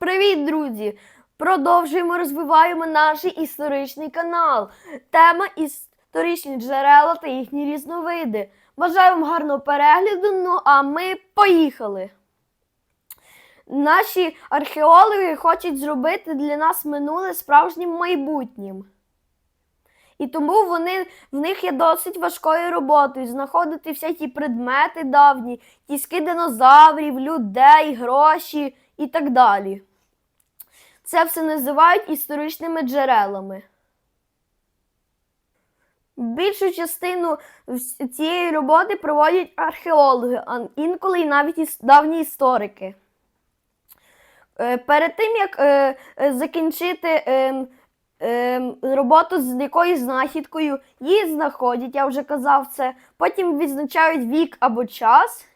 привіт, друзі! Продовжуємо розвиваємо наш історичний канал. Тема історичні джерела та їхні різновиди. Бажаю вам гарного перегляду. Ну а ми поїхали. Наші археологи хочуть зробити для нас минуле справжнім майбутнім. І тому вони, в них є досить важкою роботою знаходити всякі предмети давні, тіски динозаврів, людей, гроші і так далі. Це все називають історичними джерелами. Більшу частину цієї роботи проводять археологи, а інколи і навіть давні історики. Е, Перед тим, як е, е, закінчити ем, ем, роботу з якоюсь знахідкою, її знаходять, я вже казав це. Потім відзначають вік або час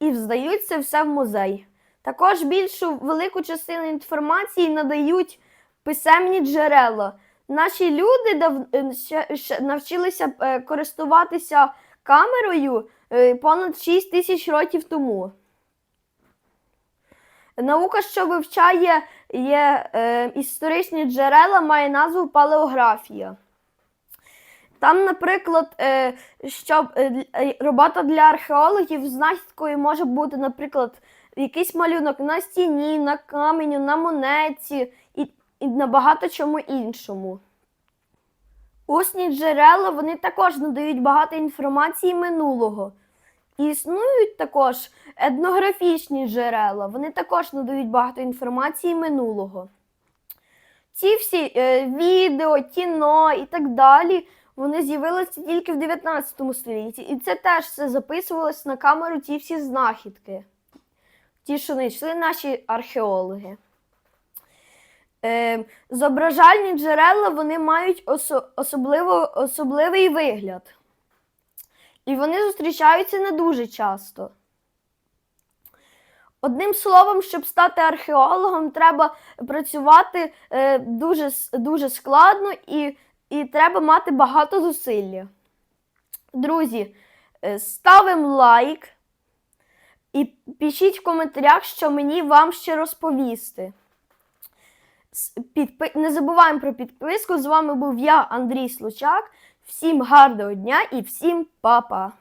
і здають це все в музей. Також більшу велику частину інформації надають писемні джерела. Наші люди дав, е, навчилися е, користуватися камерою е, понад 6 тисяч років тому. Наука, що вивчає є, е, історичні джерела, має назву палеографія. Там, наприклад, е, щоб е, робота для археологів знахідкою може бути, наприклад, якийсь малюнок на стіні, на каменю, на монеті і, і на багато чому іншому. Усні джерела вони також надають багато інформації минулого. Існують також етнографічні джерела, вони також надають багато інформації минулого. Ці всі е, відео, кіно і так далі, вони з'явилися тільки в 19 столітті. І це теж все записувалось на камеру ті всі знахідки. Ті, що знайшли наші археологи. Е, зображальні джерела вони мають осо- особливо, особливий вигляд. І вони зустрічаються не дуже часто. Одним словом, щоб стати археологом, треба працювати е, дуже, дуже складно і, і треба мати багато зусилля. Друзі, е, ставимо лайк і пишіть в коментарях, що мені вам ще розповісти. Не забуваємо про підписку. З вами був я, Андрій Случак. Всім гарного дня і всім па-па!